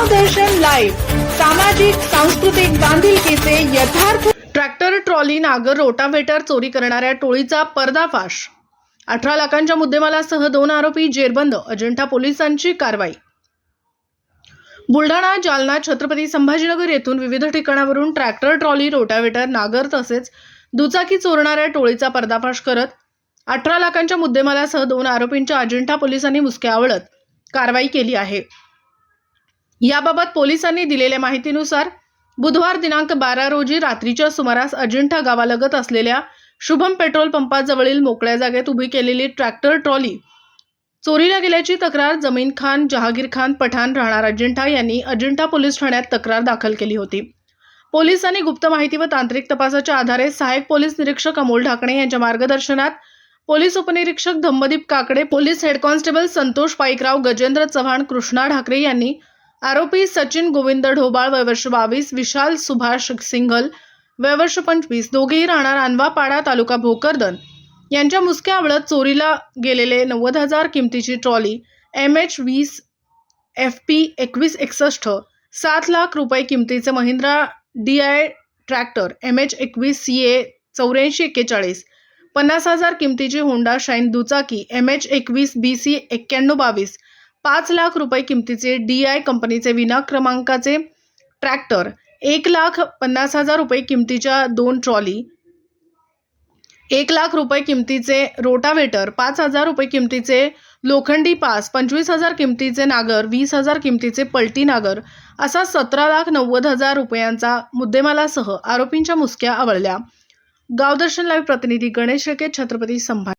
Live सामाजिक सांस्कृतिक बांधिलकीचे यथार्थ ट्रॅक्टर ट्रॉली नागर रोटावेटर चोरी करणाऱ्या टोळीचा पर्दाफाश. अठरा लाखांच्या मुद्देमालासह दोन आरोपी जेरबंद अजंठा पोलिसांची कारवाई. बुलढाणा जालना छत्रपती संभाजीनगर येथून विविध ठिकाणावरून ट्रॅक्टर ट्रॉली रोटावेटर नागर तसेच दुचाकी चोरणाऱ्या टोळीचा पर्दाफाश करत अठरा लाखांच्या मुद्देमालासह दोन आरोपींच्या अजिंठा पोलिसांनी मुसक्या आवळत कारवाई केली आहे. याबाबत पोलिसांनी दिलेल्या माहितीनुसार बुधवार दिनांक बारा रोजी रात्रीच्या सुमारास अजिंठा गावालगत असलेल्या शुभम पेट्रोल पंपाजवळील मोकळ्या जागेत उभी केलेली ट्रॅक्टर ट्रॉली चोरीला गेल्याची तक्रार जमीन खान जहागीर खान पठाण राहणार अजिंठा यांनी अजिंठा पोलीस ठाण्यात तक्रार दाखल केली होती. पोलिसांनी गुप्त माहिती व तांत्रिक तपासाच्या आधारे सहाय्यक पोलीस निरीक्षक अमोल ढाकणे यांच्या मार्गदर्शनात पोलीस उपनिरीक्षक Dhammadeep Kakade police head constable Santosh Paikrao Gajendra Chavan Krishna Dhakare यांनी आरोपी सचिन गोविंद ढोबाळ वयवर्ष बावीस विशाल सुभाष सिंघल वयवर्ष पंचवीस दोघेही राहणार अनवापाडा तालुका भोकरदन. यांच्या मुसक्या आवळत चोरीला गेलेले नव्वद हजार किमतीची ट्रॉली एम एच वीस एफ पी एकवीस एकसष्ट सात लाख रुपये किमतीचे Mahindra D I tractor M H एकवीस सी ए चौऱ्याऐंशी एक्केचाळीस पन्नास हजार किमतीची होंडा शाईन दुचाकी एम एच एकवीस बी सी एक्क्याण्णव बावीस पाच लाख रुपये किमतीचे डी आय कंपनीचे विना क्रमांकाचे ट्रॅक्टर एक लाख पन्नास हजार रुपये किमतीच्या दोन ट्रॉली एक लाख रुपये किमतीचे रोटावेटर पाच हजार रुपये किमतीचे लोखंडी पास पंचवीस हजार किमतीचे नागर वीस हजार किमतीचे पलटी नागर असा सतरा लाख नव्वद हजार रुपयांचा मुद्देमालासह आरोपींच्या मुसक्या आवळल्या. गावदर्शन लाईव्ह प्रतिनिधी गणेश रेके छत्रपती संभाजी.